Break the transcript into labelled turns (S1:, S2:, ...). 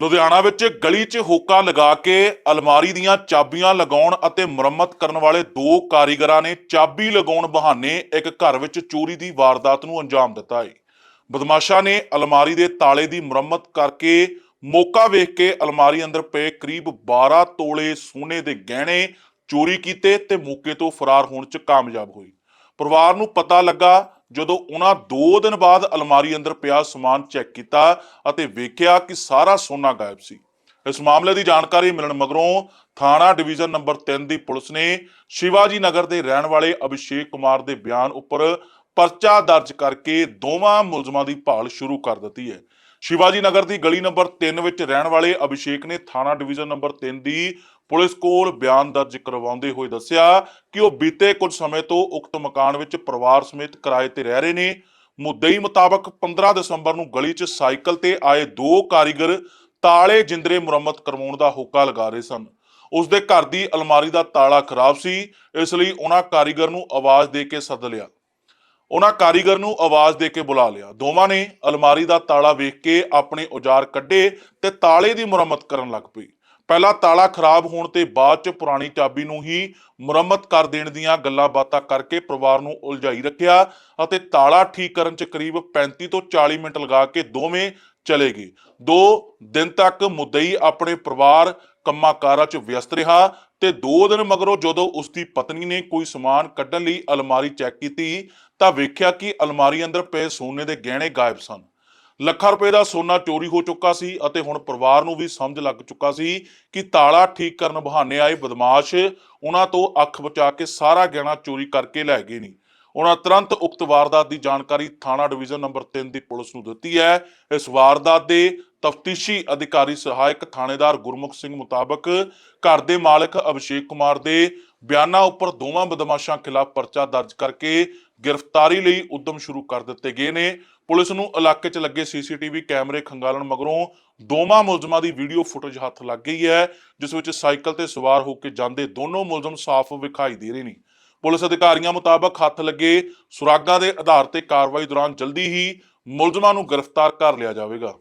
S1: ਲੁਧਿਆਣਾ ਵਿੱਚ ਗਲੀ 'ਚ ਹੋਕਾ ਲਗਾ ਕੇ ਅਲਮਾਰੀ ਦੀਆਂ ਚਾਬੀਆਂ ਲਗਾਉਣ ਅਤੇ ਮੁਰੰਮਤ ਕਰਨ ਵਾਲੇ ਦੋ ਕਾਰੀਗਰਾਂ ਨੇ ਚਾਬੀ ਲਗਾਉਣ ਬਹਾਨੇ ਇੱਕ ਘਰ ਵਿੱਚ ਚੋਰੀ ਦੀ ਵਾਰਦਾਤ ਨੂੰ ਅੰਜਾਮ ਦਿੱਤਾ ਹੈ। ਬਦਮਾਸ਼ਾਂ ਨੇ ਅਲਮਾਰੀ ਦੇ ਤਾਲੇ ਦੀ ਮੁਰੰਮਤ ਕਰਕੇ ਮੌਕਾ ਵੇਖ ਕੇ ਅਲਮਾਰੀ ਅੰਦਰ ਪਏ ਕਰੀਬ 12 ਤੋਲੇ ਸੋਨੇ ਦੇ ਗਹਿਣੇ ਚੋਰੀ ਕੀਤੇ ਤੇ ਮੌਕੇ ਤੋਂ ਫਰਾਰ ਹੋਣ 'ਚ ਕਾਮਯਾਬ ਹੋਈ ਪਰਿਵਾਰ ਨੂੰ ਪਤਾ ਲੱਗਾ ਜਦੋਂ ਉਹਨਾਂ 2 ਦਿਨ ਬਾਅਦ ਅਲਮਾਰੀ ਅੰਦਰ ਪਿਆ ਸਮਾਨ ਚੈੱਕ ਕੀਤਾ ਅਤੇ ਵੇਖਿਆ ਕਿ ਸਾਰਾ ਸੋਨਾ ਗਾਇਬ ਸੀ। ਇਸ ਮਾਮਲੇ ਦੀ ਜਾਣਕਾਰੀ ਮਿਲਣ ਮਗਰੋਂ ਥਾਣਾ ਡਿਵੀਜ਼ਨ ਨੰਬਰ 3 ਦੀ ਪੁਲਿਸ ਨੇ ਸ਼ਿਵਾਜੀ ਨਗਰ ਦੇ ਰਹਿਣ ਵਾਲੇ ਅਭਿਸ਼ੇਕ ਕੁਮਾਰ ਦੇ ਬਿਆਨ ਉੱਪਰ ਪਰਚਾ ਦਰਜ ਕਰਕੇ ਦੋਵਾਂ ਮੁਲਜ਼ਮਾਂ ਦੀ ਭਾਲ ਸ਼ੁਰੂ ਕਰ ਦਿੱਤੀ ਹੈ। ਸ਼ਿਵਾਜੀ ਨਗਰ ਦੀ ਗਲੀ ਨੰਬਰ 3 ਵਿੱਚ ਰਹਿਣ ਵਾਲੇ ਅਭਿਸ਼ੇਕ ਨੇ ਥਾਣਾ ਡਿਵੀਜ਼ਨ ਨੰਬਰ 3 ਦੀ ਪੁਲਿਸ ਕੋਲ ਬਿਆਨ ਦਰਜ ਕਰਵਾਉਂਦੇ ਹੋਏ ਦੱਸਿਆ ਕਿ ਉਹ ਬੀਤੇ ਕੁਝ ਸਮੇਂ ਤੋਂ ਉਕਤ ਮਕਾਨ ਵਿੱਚ ਪਰਿਵਾਰ ਸਮੇਤ ਕਿਰਾਏ ਤੇ ਰਹਿ ਰਹੇ ਨੇ। ਮੁੱਦਈ ਮੁਤਾਬਕ 15 ਦਸੰਬਰ ਨੂੰ ਗਲੀ 'ਚ ਸਾਈਕਲ ਤੇ ਆਏ ਦੋ ਕਾਰੀਗਰ ਤਾਲੇ ਜਿੰਦਰੇ ਮੁਰੰਮਤ ਕਰਵਾਉਣ ਦਾ ਹੋਕਾ ਲਗਾ ਰਹੇ ਸਨ। ਉਸ ਦੇ ਘਰ ਦੀ ਅਲਮਾਰੀ ਦਾ ਤਾਲਾ ਖਰਾਬ ਸੀ, ਇਸ ਲਈ ਉਹਨਾਂ ਕਾਰੀਗਰ ਨੂੰ ਆਵਾਜ਼ ਦੇ ਕੇ ਸੱਦ ਲਿਆ। ਉਹਨਾਂ ਕਾਰੀਗਰ ਨੂੰ ਆਵਾਜ਼ ਦੇ ਕੇ ਬੁਲਾ ਲਿਆ। ਦੋਵਾਂ ਨੇ ਅਲਮਾਰੀ ਦਾ ਤਾਲਾ ਵੇਖ ਕੇ ਆਪਣੇ ਔਜ਼ਾਰ ਕੱਢੇ ਤੇ ਤਾਲੇ ਦੀ ਮੁਰੰਮਤ ਕਰਨ ਲੱਗ ਪਈ ਪਹਿਲਾਂ ਤਾਲਾ ਖਰਾਬ ਹੋਣ ਤੇ ਬਾਅਦ ਚ ਪੁਰਾਣੀ ਚਾਬੀ ਨੂੰ ਹੀ ਮੁਰੰਮਤ ਕਰ ਦੇਣ ਦੀਆਂ ਗੱਲਾਂ ਬਾਤਾਂ ਕਰਕੇ ਪਰਿਵਾਰ ਨੂੰ ਉਲਝਾਈ ਰੱਖਿਆ ਅਤੇ ਤਾਲਾ ਠੀਕ ਕਰਨ ਚ ਕਰੀਬ 35 ਤੋਂ 40 ਮਿੰਟ ਲਗਾ ਕੇ ਦੋਵੇਂ ਚਲੇ ਗਏ। ਦੋ ਦਿਨ ਤੱਕ ਮੁੱਦਈ ਆਪਣੇ ਪਰਿਵਾਰ ਕੰਮਾਂ ਕਾਰਾਂ 'ਚ ਵਿਅਸਤ ਰਿਹਾ ਤੇ 2 ਦਿਨ ਮਗਰੋਂ ਜਦੋਂ ਉਸ ਦੀ ਪਤਨੀ ਨੇ ਕੋਈ ਸਮਾਨ ਕੱਢਣ ਲਈ ਅਲਮਾਰੀ ਚੈੱਕ ਕੀਤੀ ਤਾਂ ਵੇਖਿਆ ਕਿ ਅਲਮਾਰੀ ਅੰਦਰ ਪਏ ਸੋਨੇ ਦੇ ਗਹਿਣੇ ਗਾਇਬ ਸਨ। ਲੱਖਾਂ ਰੁਪਏ ਦਾ ਸੋਨਾ ਚੋਰੀ ਹੋ ਚੁੱਕਾ ਸੀ ਅਤੇ ਹੁਣ ਪਰਿਵਾਰ ਨੂੰ ਵੀ ਸਮਝ ਲੱਗ ਚੁੱਕਾ ਸੀ ਕਿ ਤਾਲਾ ਠੀਕ ਕਰਨ ਬਹਾਨੇ ਆਏ ਬਦਮਾਸ਼ ਉਹਨਾਂ ਤੋਂ ਅੱਖ ਬਚਾ ਕੇ ਸਾਰਾ ਗਹਿਣਾ ਚੋਰੀ ਕਰਕੇ ਲੈ ਗਏ ਨੇ। ਉਹਨਾਂ ਤੁਰੰਤ ਉਕਤ ਵਾਰਦਾਤ ਦੀ ਜਾਣਕਾਰੀ ਥਾਣਾ ਡਿਵੀਜ਼ਨ ਨੰਬਰ 3 ਦੀ ਪੁਲਿਸ ਨੂੰ ਦਿੱਤੀ ਹੈ। ਇਸ ਵਾਰਦਾਤ ਦੇ ਤਫਤੀਸ਼ੀ ਅਧਿਕਾਰੀ ਸਹਾਇਕ ਥਾਣੇਦਾਰ ਗੁਰਮੁਖ ਸਿੰਘ ਮੁਤਾਬਕ ਘਰ ਦੇ ਮਾਲਕ ਅਭਿਸ਼ੇਕ ਕੁਮਾਰ ਦੇ ਬਿਆਨਾਂ ਉੱਪਰ ਦੋਵਾਂ ਬਦਮਾਸ਼ਾਂ ਖਿਲਾਫ ਪਰਚਾ ਦਰਜ ਕਰਕੇ ਗ੍ਰਿਫਤਾਰੀ ਲਈ ਉਦਮ ਸ਼ੁਰੂ ਕਰ ਦਿੱਤੇ ਗਏ ਨੇ। ਪੁਲਿਸ ਨੂੰ ਇਲਾਕੇ 'ਚ ਲੱਗੇ ਸੀਸੀਟੀਵੀ ਕੈਮਰੇ ਖੰਗਾਲਣ ਮਗਰੋਂ ਦੋਵਾਂ ਮੁਲਜ਼ਮਾਂ ਦੀ ਵੀਡੀਓ ਫੁਟੇਜ ਹੱਥ ਲੱਗ ਗਈ ਹੈ, ਜਿਸ ਵਿੱਚ ਸਾਈਕਲ ਤੇ ਸਵਾਰ ਹੋ ਕੇ ਜਾਂਦੇ ਦੋਨੋਂ ਮੁਲਜ਼ਮ ਸਾਫ਼ ਵਿਖਾਈ ਦੇ ਰਹੇ ਨੇ। ਪੁਲਿਸ ਅਧਿਕਾਰੀਆਂ ਮੁਤਾਬਕ ਹੱਥ ਲੱਗੇ ਸੁਰਾਗਾਂ ਦੇ ਆਧਾਰ ਤੇ ਕਾਰਵਾਈ ਦੌਰਾਨ ਜਲਦੀ ਹੀ ਮੁਲਜ਼ਮਾਂ ਨੂੰ ਗ੍ਰਿਫਤਾਰ ਕਰ ਲਿਆ ਜਾਵੇਗਾ।